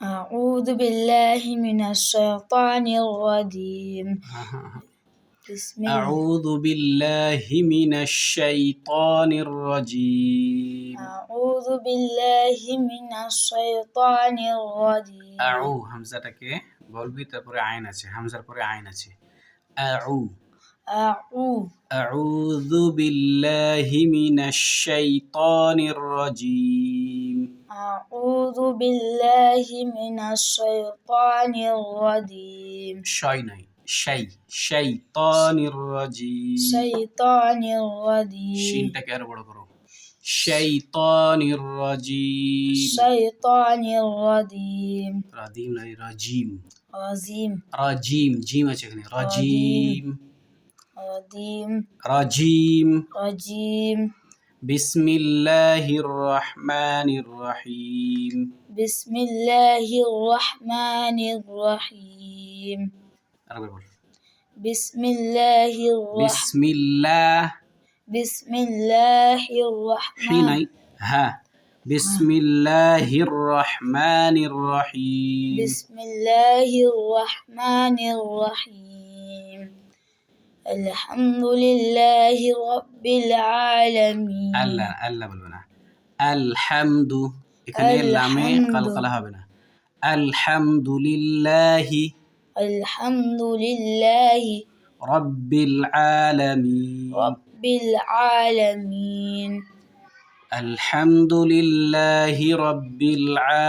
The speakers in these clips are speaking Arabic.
أعوذ بالله من الشيطان الرجيم بسم الله أعوذ بالله من الشيطان الرجيم أعوذ بالله من الشيطان الرجيم আউ হামজাটাকে বলবি তারপরে আইন আছে হামজার পরে আইন আছে আউ أعوذ أعوذ بالله من الشيطان الرجيم أعوذ بالله من الشيطان الرجيم شاي شيء شيطان الرجيم شيطان الرجيم شين تكير بڑا کرو شيطان الرجيم شيطان الرجيم رجيم لا رجيم رجيم رجيم جيم اچھنے رجيم رجيم رجيم رجيم بسم الله الرحمن الرحيم. بسم الله الرحمن الرحيم. بسم الله الرحمن بسم الله. بسم الله الرحمن ها. بسم الله الرحمن الرحيم. بسم الله الرحمن الرحيم. الحمد لله رب العالمين আল্লাহ আল্লাহ বলবে না আলহামদু এখানে লামে আলহামদু। কালকালা হবে না আলহামদুলিল্লাহি الحمد لله রব্বিল আলামিন رب العالمين আলহামদুলিল্লাহি রব্বিল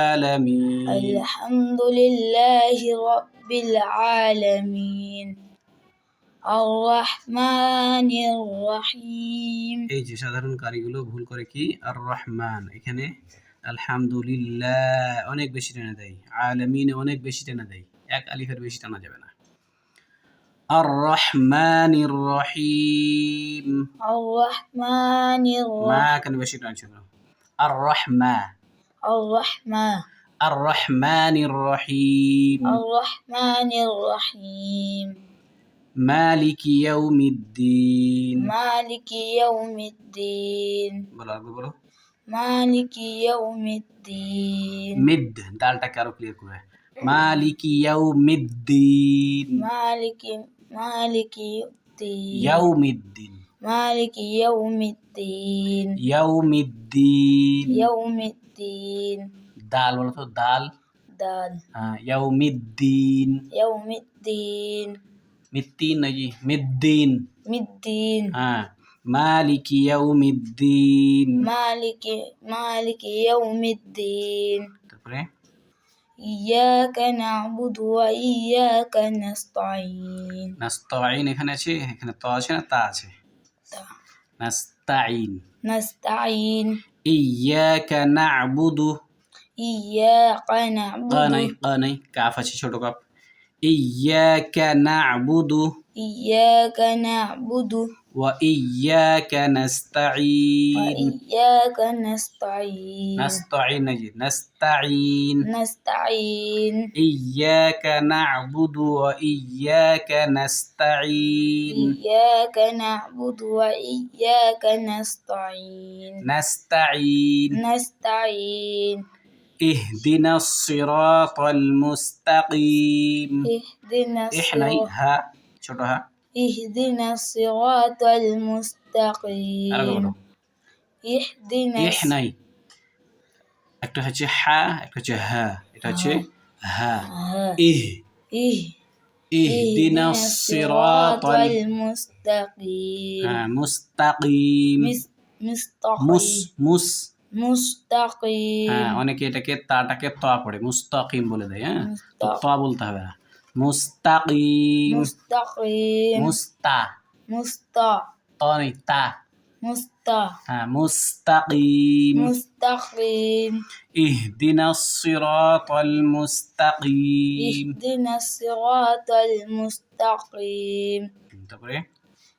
আলামিন الحمد لله رب العالمين الرحمن الرحيم এই যে সাধারণ কারিগুলো ভুল করে কি আর রহমান এখানে আলহামদুলিল্লাহ অনেক বেশি টেনে দেয় আলামিন অনেক বেশি টেনে দেয় এক আলিফের বেশি টানা যাবে না আর রহমান রহিম الرحمن মা الرحيم কেন বেশি টানছো কেন আর রহমা الرحمن আর রহমান রহিম الرحمن الرحيم মালিক ইয়াউমিদ্দিন। মালিক ইয়াউমিদ্দিন। বলো আগে বলো। মালিক ইয়াউমিদ্দিন। মিদ দালটাকে আরও ক্লিয়ার করে। মালিক ইয়াউমিদ্দিন। মালিক মালিক ইয়াউমিদ্দিন। মালিক ইয়াউমিদ্দিন। ইয়াউমিদ্দিন। ইয়াউমিদ্দিন। দাল বলো তো দাল। দাল। হ্যাঁ ইয়াউমিদ্দিন। ইয়াউমিদ্দিন। الدين মিদ্দিন নাকি মিদ্দিন مدين হ্যাঁ মালিক ইয়াউমিদ্দিন مالك مالك يوم الدين তারপরে إياك نعبد وإياك نستعين নাস্তাইন এখানে আছে এখানে ত আছে না তা আছে নাস্তাইন نستعين ইয়াকা না'বুদু إياك কা নাই نعبد কা নাই কাফ আছে ছোট কাপ إياك نعبد إياك نعبد وإياك نستعين. وإياك نستعين. نستعين نجد نستعين. نستعين. إياك نعبد وإياك نستعين. إياك نعبد وإياك نستعين. نستعين. نستعين. اهدنا الصراط المستقيم اهدنا إحنا الصراط ها ছোট হা اهدنا الصراط আরেকবার المستقيم বলো اهدنا ইহনাই একটা হচ্ছে হা একটা হচ্ছে হা এটা হচ্ছে হা الصراط ইহ ইহদিনা الصراط المستقيم হ্যাঁ মুস্তাকিম مس- مستقيم মুস মুস مستقيم হ্যাঁ অনেকে এটাকে তাটাকে ত পড়ে মুস্তাকিম বলে দেয় হ্যাঁ তো ত বলতে হবে না মুস্তাকিম مستقيم মুস্তা مستا ত নেই তা مستا হ্যাঁ মুস্তাকিম مستقيم اهدنا الصراط المستقيم اهدنا الصراط المستقيم তারপরে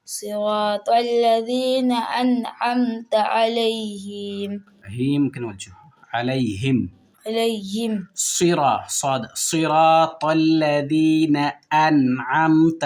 صراط الذين أنعمت عليهم. هي يمكن وجهه عليهم. عليهم. صراط صاد صراط الذين أنعمت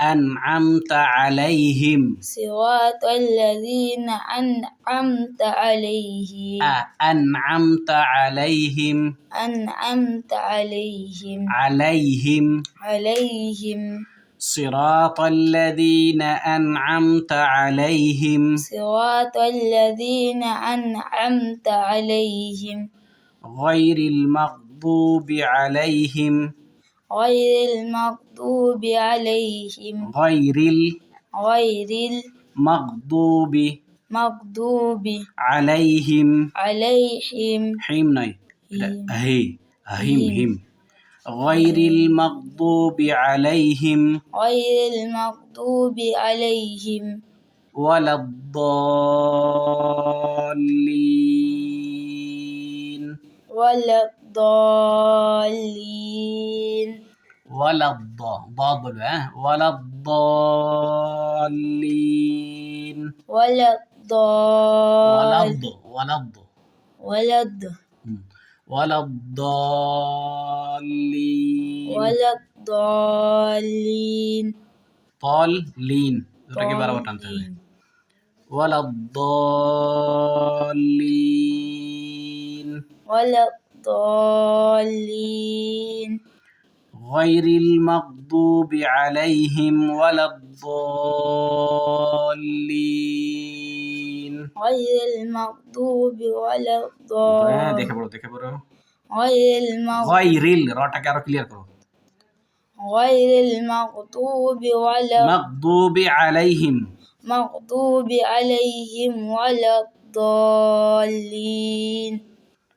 أنعمت عليهم. صراط الذين أنعمت عليهم. آه، أنعمت عليهم. أنعمت عليهم. عليهم. عليهم. صراط الذين أنعمت عليهم. صراط الذين أنعمت عليهم. غير المغضوب عليهم. غير المغضوب عليهم. غير غير المغضوب المغضوب عليهم. عليهم. হিম। هي هيم هيم. غير المغضوب عليهم غير المغضوب عليهم ولا الضالين. ولا الضالين. ولا الض ضاد بلو ها؟ ولا الضالين. ولا ولا الضال الض ولا الض. ولا الض. مم. ولا الضالين ولا الضالين طالين দুটাকে বারবার টানতে হবে ولا الضالين ولا الضالين غير المغضوب عليهم ولا الضالين غير المغضوب ولا হ্যাঁ الضال দেখে পড়ো দেখে পড়ো غير المغضوب গায়রিল রটাকে আরো ক্লিয়ার করো غير المغضوب ولا মাগদুবি আলাইহিম مغضوب عليهم ولا الضالين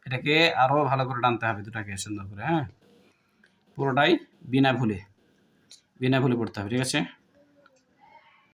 এটাকে আরো ভালো করে টানতে হবে দুটাকে সুন্দর করে হ্যাঁ পুরোটাই বিনা ভুলে বিনা ভুলে পড়তে হবে ঠিক আছে